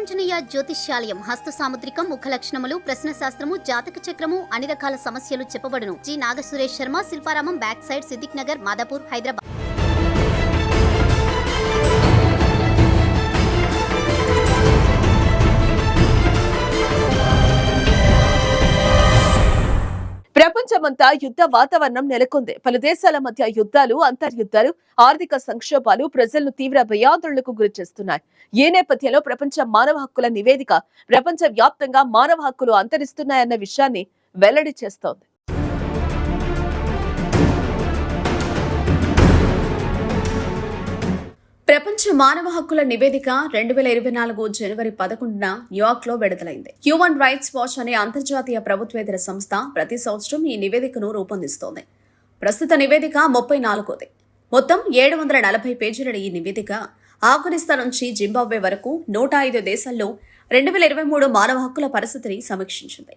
వీరాంజనేయ జ్యోతిష్యాలయం హస్త సాముద్రికం ముఖ లక్షణములు ప్రశ్న శాస్త్రము జాతక చక్రము అన్ని రకాల సమస్యలు చెప్పబడును. G. Nagasuresh Sharma Shilparamam back side Siddiq Nagar Madhapur Hyderabad. ప్రపంచమంతా యుద్ధ వాతావరణం నెలకొంది. పలు దేశాల మధ్య యుద్ధాలు అంతర్యుద్ధాలు ఆర్థిక సంక్షోభాలు ప్రజలను తీవ్ర భయాందోళనకు గురి చేస్తున్నాయి. ఈ నేపథ్యంలో ప్రపంచ మానవ హక్కుల నివేదిక ప్రపంచ వ్యాప్తంగా మానవ హక్కులు అంతరిస్తున్నాయన్న విషయాన్ని వెల్లడి చేస్తోంది. ప్రపంచ మానవ హక్కుల నివేదిక రెండు వేల ఇరవై నాలుగు జనవరి పదకొండున న్యూయార్క్లో విడుదలైంది. హ్యూమన్ రైట్స్ వాచ్ అనే అంతర్జాతీయ ప్రభుత్వేతర సంస్థ ప్రతి సంవత్సరం ఈ నివేదికను రూపొందిస్తోంది. ప్రస్తుత నివేదిక ముప్పై నాలుగోది. మొత్తం ఏడు వందల నలభై పేజీల ఈ నివేదిక ఆఫ్ఘనిస్తాన్ నుంచి జింబాబ్వే వరకు నూట ఐదు దేశాల్లో రెండు వేల ఇరవై మూడు మానవ హక్కుల పరిస్థితిని సమీక్షించింది.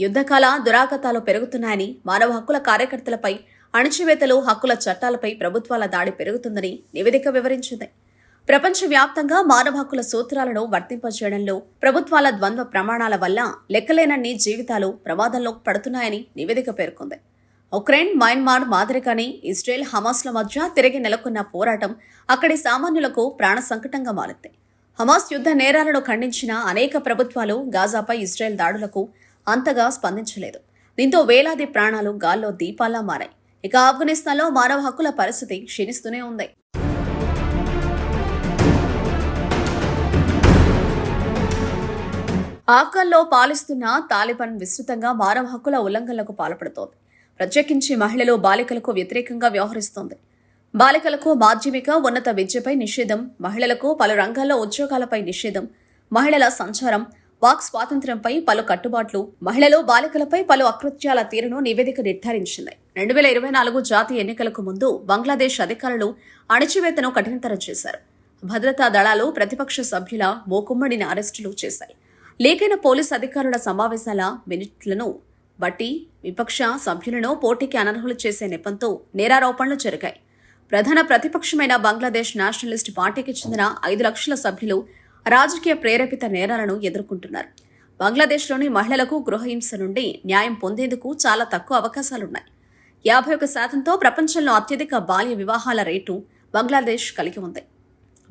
యుద్ధకాల దురాగతాలు పెరుగుతున్నాయని మానవ హక్కుల కార్యకర్తలపై అణచివేతలు హక్కుల చట్టాలపై ప్రభుత్వాల దాడి పెరుగుతుందని నివేదిక వివరించింది. ప్రపంచవ్యాప్తంగా మానవ హక్కుల సూత్రాలను వర్తింపజేయడంలో ప్రభుత్వాల ద్వంద్వ ప్రమాణాల వల్ల లెక్కలేనన్ని జీవితాలు ప్రమాదంలో పడుతున్నాయని నివేదిక పేర్కొంది. ఉక్రెయిన్ మయన్మార్ మాదిరిగానే ఇజ్రాయెల్ హమాస్ల మధ్య తిరిగి నెలకొన్న పోరాటం అక్కడి సామాన్యులకు ప్రాణ సంకటంగా మారింది. హమాస్ యుద్ధ నేరాలను ఖండించిన అనేక ప్రభుత్వాలు గాజాపై ఇజ్రాయెల్ దాడులకు అంతగా స్పందించలేదు. దీంతో వేలాది ప్రాణాలు గాల్లో దీపాల్లా మారాయి. ఇక ఆఫ్ఘనిస్తాన్లో మానవ హక్కుల పరిస్థితి క్షీణిస్తూనే ఉంది. ఆఫ్ఘన్లో పాలిస్తున్న తాలిబాన్ విస్తృతంగా మానవ హక్కుల ఉల్లంఘనలకు పాల్పడుతోంది. ప్రత్యేకించి మహిళలు బాలికలకు వ్యతిరేకంగా వ్యవహరిస్తోంది. బాలికలకు మాధ్యమిక ఉన్నత విద్యపై నిషేధం మహిళలకు పలు రంగాల్లో ఉద్యోగాలపై నిషేధం మహిళల సంచారం వాక్ స్వాతంత్ర్యంపై పలు కట్టుబాట్లు మహిళలు బాలికలపై పలు అకృత్యాల తీరును నివేదిక నిర్ధారించింది. రెండు వేల ఇరవై నాలుగు జాతీయ ఎన్నికలకు ముందు బంగ్లాదేశ్ అధికారులు అణచివేతను కఠినతరం చేశారు. భద్రతా దళాలు ప్రతిపక్ష సభ్యుల మోకుమ్మడిని అరెస్టులు చేశాయి. లేఖైన పోలీస్ అధికారుల సమావేశాల మినిట్లను బట్టి విపక్ష సభ్యులను పోటీకి అనర్హులు చేసే నెపంతో నేరారోపణలు జరిగాయి. ప్రధాన ప్రతిపక్షమైన బంగ్లాదేశ్ నేషనలిస్ట్ పార్టీకి చెందిన ఐదు లక్షల సభ్యులు రాజకీయ ప్రేరేపిత నేరాలను ఎదుర్కొంటున్నారు. బంగ్లాదేశ్లోని మహిళలకు గృహహింస నుండి న్యాయం పొందేందుకు చాలా తక్కువ అవకాశాలున్నాయి. యాభై ఒక శాతంతో ప్రపంచంలో అత్యధిక బాల్య వివాహాల రేటు బంగ్లాదేశ్ కలిగి ఉంది.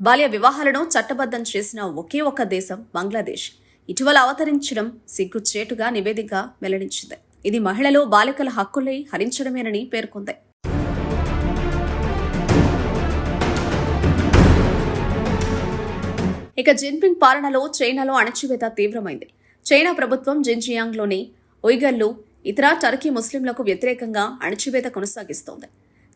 బాల్య వివాహాలను చట్టబద్ధం చేసిన ఒకే ఒక్క దేశం బంగ్లాదేశ్. ఇటీవల అవతరించడం సిగ్గుచేటుగా నివేదిక వెల్లడించింది. ఇది మహిళలు బాలికల హక్కులై హరించడమేనని పేర్కొంది. ఇక జిన్పింగ్ పాలనలో చైనాలో అణచివేత తీవ్రమైంది. చైనా ప్రభుత్వం జిన్జియాంగ్లోని ఉయ్గర్లు ఇతర టర్కీ ముస్లింలకు వ్యతిరేకంగా అణచివేత కొనసాగిస్తోంది.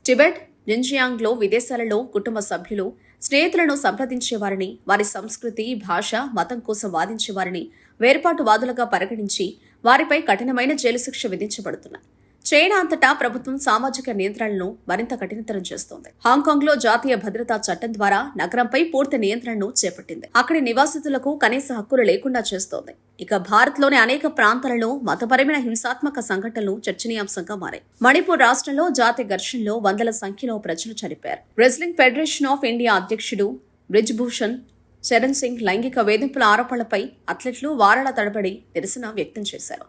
టిబెట్ జిన్జియాంగ్లో విదేశాలలో కుటుంబ సభ్యులు స్నేహితులను సంప్రదించేవారిని వారి సంస్కృతి భాష మతం కోసం వాదించేవారిని వేర్పాటువాదులుగా పరిగణించి వారిపై కఠినమైన జైలు శిక్ష విధించబడుతున్నాయి. చైనా అంతటా ప్రభుత్వం సామాజిక నియంత్రణలను మరింత కఠినతరం చేస్తోంది. హాంకాంగ్లో జాతీయ భద్రతా చట్టం ద్వారా నగరంపై పూర్తి నియంత్రణను చేపట్టింది. అక్కడి నివాసితులకు కనీస హక్కులు లేకుండా చేస్తోంది. ఇక భారత్లోని అనేక ప్రాంతాలలో మతపరమైన హింసాత్మక సంఘటనలు చర్చనీయాంశంగా మారాయి. మణిపూర్ రాష్ట్రంలో జాతి ఘర్షణలో వందల సంఖ్యలో ప్రజలు చనిపోయారు. రెజ్లింగ్ ఫెడరేషన్ ఆఫ్ ఇండియా అధ్యక్షుడు బ్రిజ్భూషణ్ చరణ్ సింగ్ లైంగిక వేధింపుల ఆరోపణలపై అథ్లెట్లు వారాల తడబడి నిరసన వ్యక్తం చేశారు.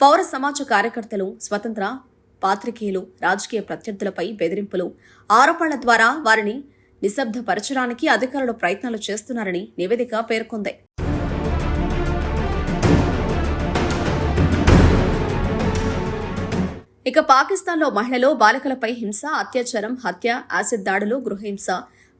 పౌర సమాజ కార్యకర్తలు స్వతంత్ర పాత్రికేయులు రాజకీయ ప్రత్యర్థులపై బెదిరింపులు ఆరోపణల ద్వారా వారిని నిశ్శబ్దపరచడానికి అధికారులు ప్రయత్నాలు చేస్తున్నారని నివేదిక పేర్కొంది. ఇక పాకిస్తాన్లో మహిళలు బాలికలపై హింస అత్యాచారం హత్య యాసిడ్ దాడులు గృహహింస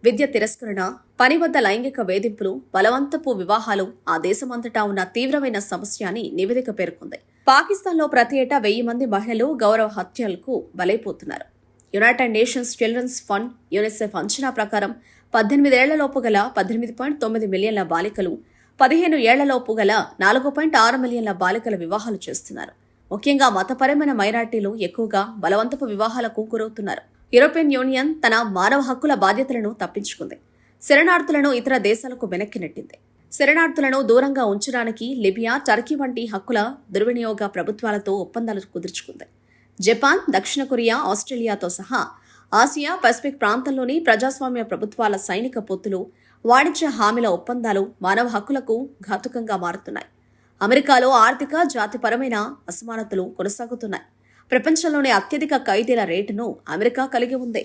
విద్య తిరస్కరణ పని వద్ద లైంగిక వేధింపులు బలవంతపు వివాహాలు ఆ దేశమంతటా ఉన్న తీవ్రమైన సమస్య అని నివేదిక పేర్కొంది. పాకిస్తాన్లో ప్రతి ఏటా వెయ్యి మంది మహిళలు గౌరవ హత్యలకు బలైపోతున్నారు. United Nations Children's Fund UNICEF అంచనా ప్రకారం పద్దెనిమిదేళ్ళలోపు గల పద్దెనిమిది పాయింట్ తొమ్మిది మిలియన్ల బాలికలు పదిహేను ఏళ్ళలోపు గల నాలుగు పాయింట్ ఆరు మిలియన్ల బాలికల వివాహాలు చేస్తున్నారు. ముఖ్యంగా మతపరమైన మైనార్టీలు ఎక్కువగా బలవంతపు వివాహాలకు గురవుతున్నారు. యూరోపియన్ యూనియన్ తన మానవ హక్కుల బాధ్యతలను తప్పించుకుంది. శరణార్థులను ఇతర దేశాలకు వెనక్కి నెట్టింది. శరణార్థులను దూరంగా ఉంచడానికి లిబియా టర్కీ వంటి హక్కుల దుర్వినియోగ ప్రభుత్వాలతో ఒప్పందాలు కుదుర్చుకుంది. జపాన్ దక్షిణ కొరియా ఆస్ట్రేలియాతో సహా ఆసియా పసిఫిక్ ప్రాంతంలోని ప్రజాస్వామ్య ప్రభుత్వాల సైనిక పొత్తులు వాణిజ్య హామీల ఒప్పందాలు మానవ హక్కులకు ఘాతుకంగా మారుతున్నాయి. అమెరికాలో ఆర్థిక జాతిపరమైన అసమానతలు కొనసాగుతున్నాయి. ప్రపంచంలోనే అత్యధిక ఖైదీల రేటును అమెరికా కలిగి ఉంది.